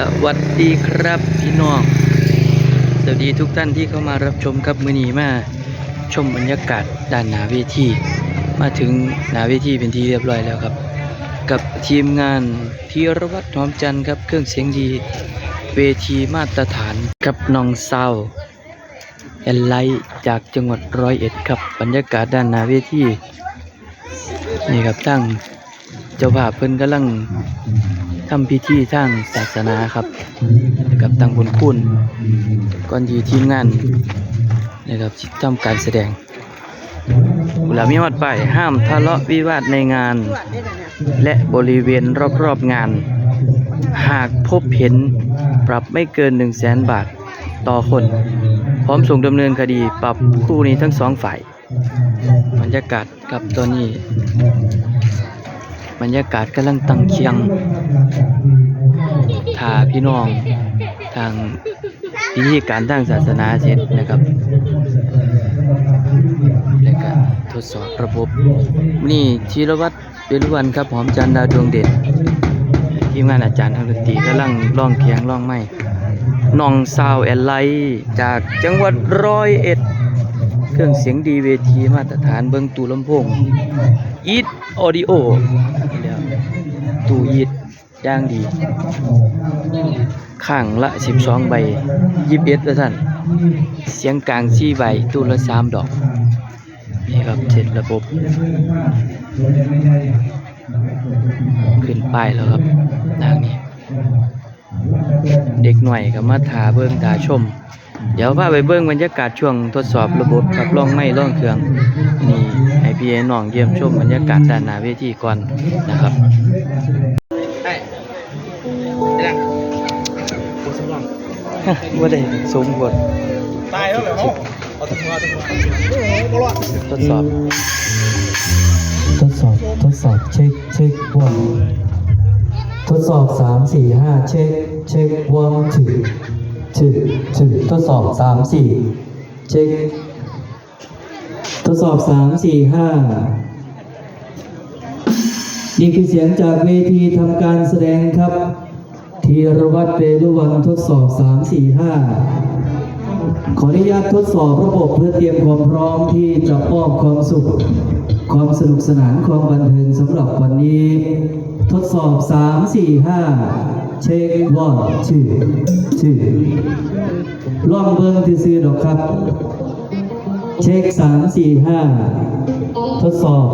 สวัสดีครับพี่น้อง สวัสดีทุกท่านที่เข้ามารับชมครับมือนีมาชมบรรยากาศด้านหนาเวทีมาถึงหนาเวทีเป็นที่เรียบร้อยแล้วครับ กับทีมงานธีรวัตรหอมจันทร์ครับเครื่องเสียงดีเวทีมาตรฐานกับน้องเศร้าแอนไลจากจังหวัดร้อยเอ็ดครับบรรยากาศด้านหนาเวทีนี่ครับตั้ง เจ้าภาพเพิ่นกำลังทำพิธีทางศาสนาครับ กับตังบุญคุณก่อนที่ทีมงานนะครับทำการแสดงเวลามีวัดไปห้ามทะเลาะวิวาทในงาน และบริเวณรอบๆงาน หากพบเห็นปรับไม่เกิน1 0 0 0 0แสนบาทต่อคน พร้อมส่งดำเนินคดีปรับคู่นี้ทั้งสองฝ่าย บรรยากาศกับตอนนี้ บรรยากาศกำลังตั้งเคียงถ้าพี่น้องทางพิธีการทางศาสนาเสร็จนะครับแล้วก็ทดสอบระบบนี่ธีรวัตรเวรุวันครับหอมจันดาดวงเด่นทีมงานอาจารย์ทางดนตรีกำลังร้องเคียงร้องไม้น้องซาวแอนไลจากจังหวัดร้อยเอ็ด เครื่องเสียงดีเวทีมาตรฐานเบิงตูลำโพงอีทออดิโอตูอีทย่างดี ข้างละ 12 ใบ21ละท่าน เสียงกลาง4ใบตู้ละ3ดอก นี่ครับเสร็จระบบ ขึ้นป้ายแล้วครับทางนี้ เด็กหน่อยก็มาถาเบิ่งตาชม เดี๋ยวพาไปเบิ่งบรรยากาศช่วงทดสอบระบบกับล่องไม้ล่องเครื่องนี่ให้พี่น้องเยี่ยมชมบรรยากาศด้านหน้าเวทีก่อนนะครับว่าได้สมบทตายแล้วเหรอเขาเอาตัวมาตัวมาทดสอบ ทดสอบ ทดสอบ เช็ค เช็ควันทดสอบสามสี่ห้าเช็ค เช็ควันถึง ถึงถึงทดสอบสามสี่เช็ค ทดสอบสามสี่ห้านี่คือเสียงจากเวทีทำการแสดงครับธีรวัตรเปรุวันทดสอบสามสี่ห้าขออนุญาตทดสอบระบบเพื่อเตรียมความพร้อมที่จะมอบความสุข ความสนุกสนานความบันเทิงสำหรับวันนี้ ทดสอบ 3 4 5 เช็ควันชื่อชื่อลองเบิ้งซื้อดอกครับ เช็คสามสี่ห้าทดสอบ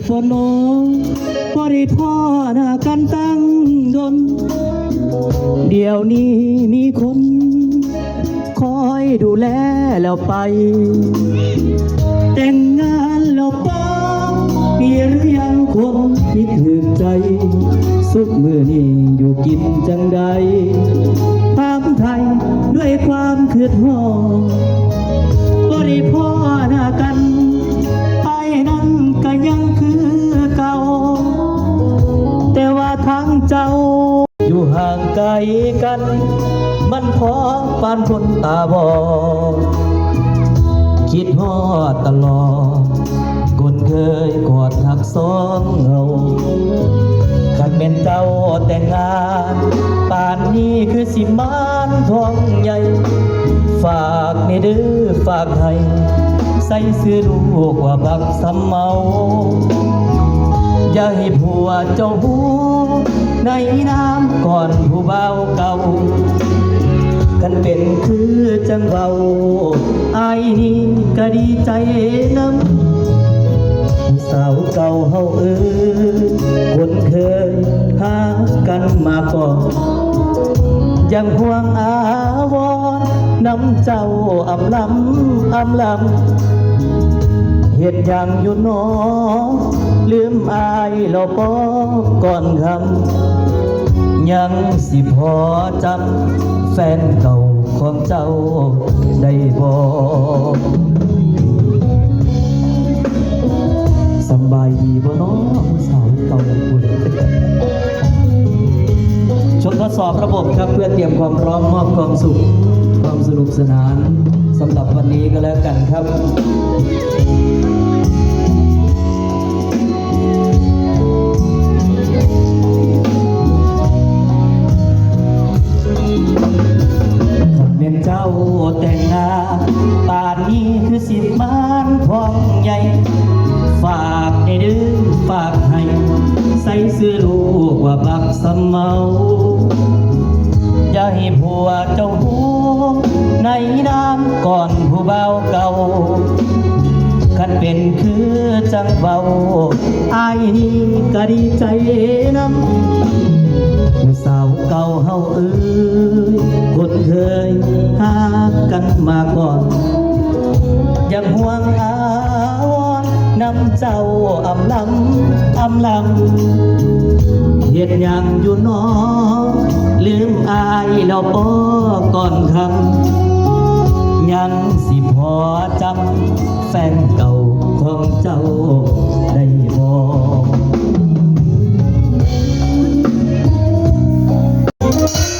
ดีพ่อน้องพอได้พ่อหน้ากันตั้งดน เดี๋ยวนี้มีคน คอยดูแลแล้วไป แต่งงานแล้วป้ามีหรือยังคนที่ถึงใจ สุดมือนี้อยู่กินจังใดถามไทยด้วยความคืดหอ อปานคนตาบอดคิดฮอดตลอดคนเคยกอดหักสองเงาขันเป็นเจ้าแต่งงานป่านนี้คือสิมานทองใหญ่ ฝากในเด้อฝากให้ใส่เสื้อลูกว่าบักสำเมา อย่าให้ผัวเจ้าหูในน้ำก่อนผู้เบาเก่า กันเป็นคือจังเบาไอายนี่ก็ดีใจนำสาวเก่าเฮาเอ้ยคนเคยหากันมาก่อนยังห่วงอาวรน้ำเจ้าอำลำอำลำเหตุอย่างอยู่นอลืมอายเราปอก่อนคำ ยังสิพอจำแฟนเก่าของเจ้าได้บอกสบายดีบ่น้องสาวเก่าคุณชมทดสอบระบบครับเพื่อเตรียมความพร้อมมอบความสุข ความสนุกสนานสำหรับวันนี้ก็แล้วกันครับ ส่เสื้อลูกว่าบักสำเมาอย่าให้ผัวเจ้าหูในน้ำก่อนผู้เบาเก่าคันเป็นคือจังเบาอายนี่ก็ดีใจนำผู้สาวเก่าเฮาเอ้ยคนเคยหากันมาก่อนยังห่วงอาำเจ้าอำลำอำลำเฮ็ดยังอยู่น้อลืมอายแล้วบ่ก่อนคำยังสิพอจำแฟนเก่าของเจ้าได้บ่เ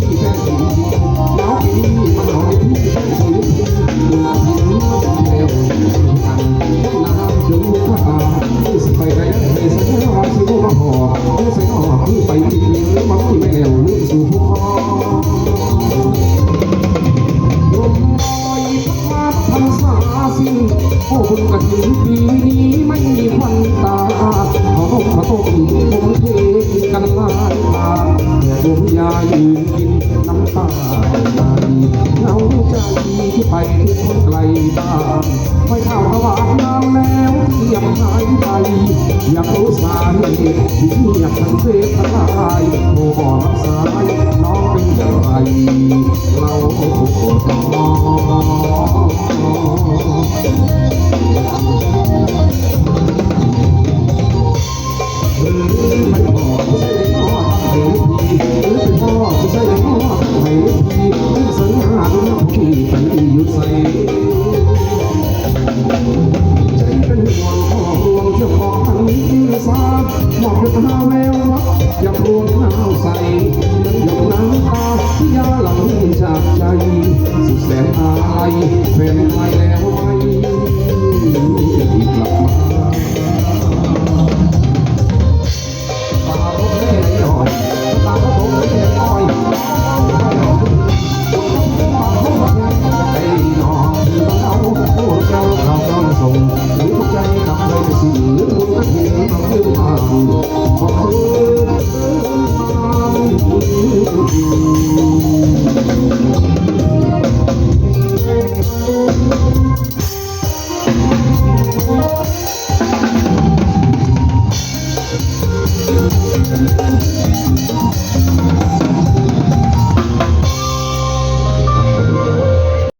ไปถึงไกลบ้านไม่เข้าระว่างนางแล้วเทียมหายไปอยากรู้สาเหตุที่เงียบทั้งเสียทั้งลายโทรบอกรับสาย บมอบด้วยตาแววรักอยากรวงข้าวใส่หยดน้ำตาที่ยาหลังจากใจ สุดแสนอาลัยแฟนไปแล้วไหมที่กลับ